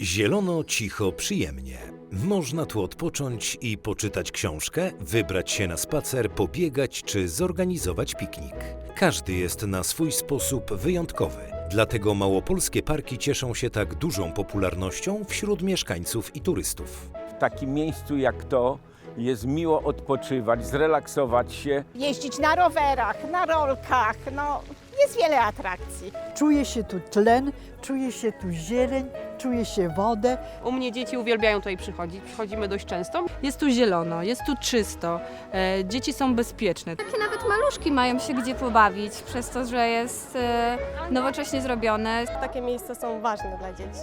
Zielono, cicho, przyjemnie. Można tu odpocząć i poczytać książkę, wybrać się na spacer, pobiegać czy zorganizować piknik. Każdy jest na swój sposób wyjątkowy. Dlatego małopolskie parki cieszą się tak dużą popularnością wśród mieszkańców i turystów. W takim miejscu jak to jest miło odpoczywać, zrelaksować się. jeździć na rowerach, na rolkach, no jest wiele atrakcji. Czuje się tu tlen, czuje się tu zieleń, czuje się wodę. U mnie dzieci uwielbiają tutaj przychodzić. Przychodzimy dość często. Jest tu zielono, jest tu czysto, e, dzieci są bezpieczne. Takie nawet maluszki mają się gdzie pobawić, przez to, że jest e, nowocześnie zrobione. Takie miejsca są ważne dla dzieci.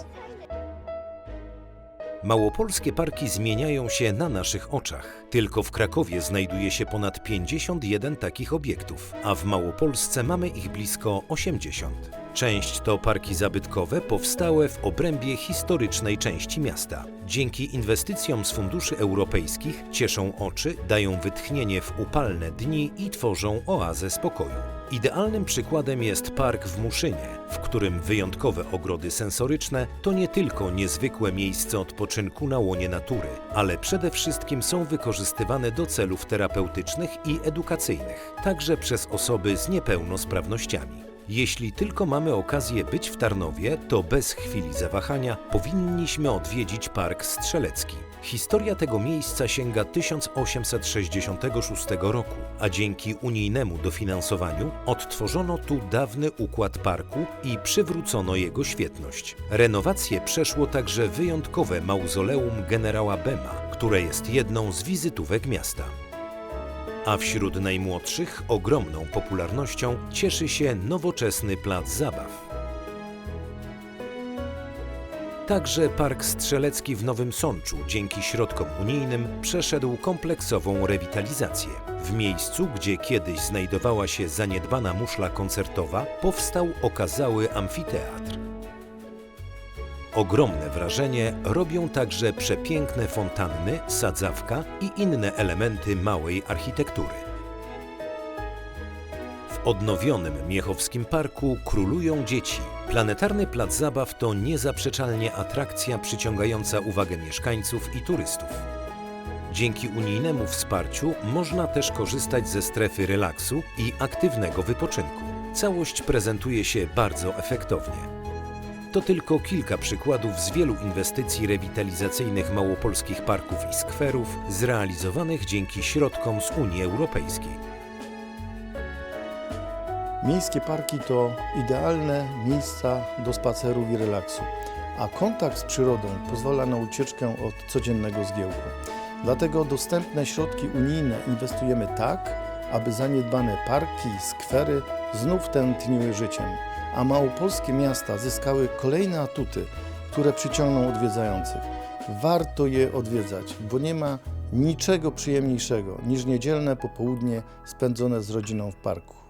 Małopolskie parki zmieniają się na naszych oczach. Tylko w Krakowie znajduje się ponad 51 takich obiektów, a w Małopolsce mamy ich blisko 80. Część to parki zabytkowe powstałe w obrębie historycznej części miasta. Dzięki inwestycjom z funduszy europejskich cieszą oczy, dają wytchnienie w upalne dni i tworzą oazę spokoju. Idealnym przykładem jest park w Muszynie, w którym wyjątkowe ogrody sensoryczne to nie tylko niezwykłe miejsce odpoczynku na łonie natury, ale przede wszystkim są wykorzystywane do celów terapeutycznych i edukacyjnych, także przez osoby z niepełnosprawnościami. Jeśli tylko mamy okazję być w Tarnowie, to bez chwili zawahania powinniśmy odwiedzić Park Strzelecki. Historia tego miejsca sięga 1866 roku, a dzięki unijnemu dofinansowaniu odtworzono tu dawny układ parku i przywrócono jego świetność. Renowację przeszło także wyjątkowe mauzoleum generała Bema, które jest jedną z wizytówek miasta. A wśród najmłodszych ogromną popularnością cieszy się nowoczesny plac zabaw. Także Park Strzelecki w Nowym Sączu dzięki środkom unijnym przeszedł kompleksową rewitalizację. W miejscu, gdzie kiedyś znajdowała się zaniedbana muszla koncertowa, powstał okazały amfiteatr. Ogromne wrażenie robią także przepiękne fontanny, sadzawka i inne elementy małej architektury. W odnowionym Miechowskim Parku królują dzieci. Planetarny Plac Zabaw to niezaprzeczalnie atrakcja przyciągająca uwagę mieszkańców i turystów. Dzięki unijnemu wsparciu można też korzystać ze strefy relaksu i aktywnego wypoczynku. Całość prezentuje się bardzo efektownie. To tylko kilka przykładów z wielu inwestycji rewitalizacyjnych małopolskich parków i skwerów zrealizowanych dzięki środkom z Unii Europejskiej. Miejskie parki to idealne miejsca do spacerów i relaksu, a kontakt z przyrodą pozwala na ucieczkę od codziennego zgiełku. Dlatego dostępne środki unijne inwestujemy tak, aby zaniedbane parki i skwery znów tętniły życiem, a małopolskie miasta zyskały kolejne atuty, które przyciągną odwiedzających. Warto je odwiedzać, bo nie ma niczego przyjemniejszego niż niedzielne popołudnie spędzone z rodziną w parku.